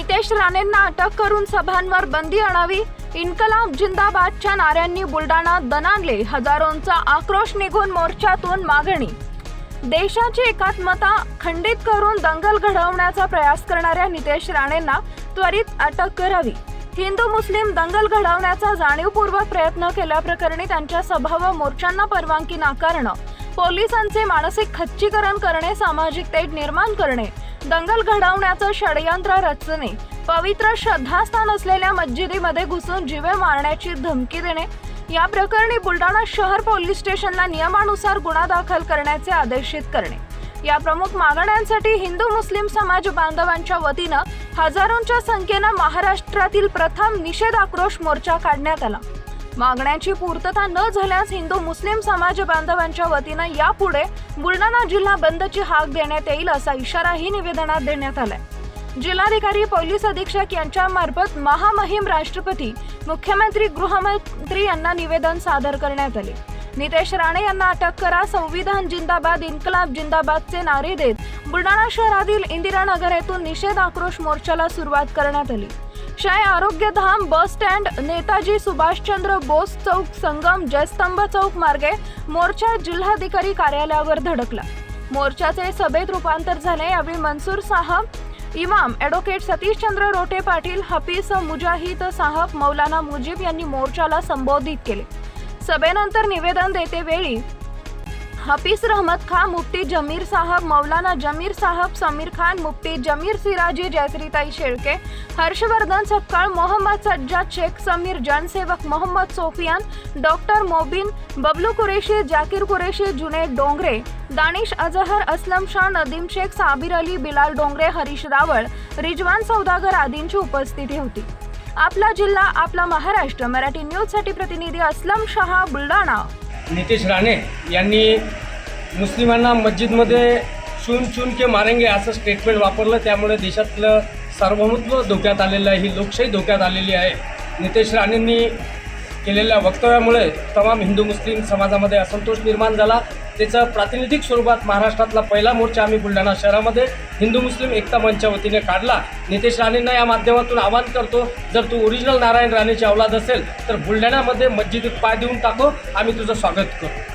नितेश राणेंना अटक करून सभांवर बंदी आणावी. इन्कलाब जिंदाबादच्या नाऱ्यांनी बुलडाणा दणाणले हजारोंचा आक्रोश निघून मोर्चातून मागणी. देशाची एकात्मता खंडित करून दंगल घडवण्याचा प्रयास करणाऱ्या नितेश राणेंना त्वरित अटक करावी. हिंदू मुस्लिम दंगल घडवण्याचा जाणीवपूर्वक प्रयत्न केल्याप्रकरणी त्यांच्या सभा व मोर्चांना परवानगी नाकारणं. पोलिसांचे मानसिक खच्चीकरण करणे सामाजिक तेढ निर्माण करणे दंगल घडवण्याचं षडयंत्र रचणे. पवित्र श्रद्धास्थान असलेल्या मस्जिदीमध्ये घुसून जीवे मारण्याची धमकी देणे. या प्रकरणी बुलडाणा शहर पोलीस स्टेशनला नियमानुसार गुन्हा दाखल करण्याचे आदेशित करणे. या प्रमुख मागण्यांसाठी हिंदू मुस्लिम समाज बांधवांच्या वतीनं हजारोंच्या संख्येनं महाराष्ट्रातील प्रथम निषेध आक्रोश मोर्चा काढण्यात आला. मागण्यांची पूर्तता न झाल्यास हिंदू मुस्लिम समाज बांधवांच्या वतीनं यापुढे बुलढाणा जिल्हा बंदची हाक देण्यात येईल असा इशाराही निवेदनात देण्यात आलाय. जिल्हाधिकारी पोलीस अधीक्षक यांच्या मार्फत महामहिम राष्ट्रपती मुख्यमंत्री गृहमंत्री यांना निवेदन सादर करण्यात आले. नितेश राणे यांना अटक करा संविधान जिंदाबाद इन्कलाब जिंदाबादचे नारे देत बुलढाणा शहरातील इंदिरानगर येथून निषेध आक्रोश मोर्चाला सुरुवात करण्यात आली. शाय आरोग्यधाम बस स्टँड नेताजी सुभाषचंद्र बोस चौक संगम जयस्तंभ चौक मार्गे मोर्चा जिल्हाधिकारी कार्यालयावर धडकला. मोर्चाचे सभेत रूपांतर झाले. यावेळी मनसूर साहब इमाम ॲडव्होकेट सतीशचंद्र रोटे पाटील हफीज मुजाहिद साहब मौलाना मुजीब यांनी मोर्चाला संबोधित केले. सभेनंतर निवेदन देते हफीज रहमत खान मुफ्ती जमीर साहब मौलाना जमीर साहब समीर खान मुफ्ती जमीर सिराजी जयश्रीताई शेळके हर्षवर्धन सपकाळ मोहम्मद सज्जाद शेख समीर जनसेवक मोहम्मद सोफियान डॉक्टर मोबिन बबलू कुरेशी जाकीर कुरेशी जुनेद डोंगरे दानिश अजहर असलम शाह नदीम शेख साबिर अली बिलाल डोंगरे हरीश रावळ रिजवान सौदागर आदींची उपस्थिती होती. आपला जिल्हा आपला महाराष्ट्र मराठी न्यूजसाठी प्रतिनिधी असलम शहा बुलढाणा. नितेश राणे यांनी मुस्लिमांना मस्जिदमध्ये चून चून के मारेंगे असं स्टेटमेंट वापरलं. त्यामुळे देशातलं सार्वभौमत्व धोक्यात आलेलं आहे. ही लोकशाही धोक्यात आलेली आहे. नितेश राणेंनी केलेल्या वक्तव्यामुळे तमाम हिंदू मुस्लिम समाजामध्ये असंतोष निर्माण झाला. त्याचं प्रातिनिधिक स्वरूपात महाराष्ट्रातला पहिला मोर्चा आम्ही बुलढाणा शहरामध्ये हिंदू मुस्लिम एकता मंचच्या वतीने काढला. नितेश राणेंना या माध्यमातून आवाहन करतो जर तू ओरिजिनल नारायण राणेची अवलाद असेल तर बुलढाण्यामध्ये मस्जिदीत पाय देऊन टाको. आम्ही तुझं स्वागत करू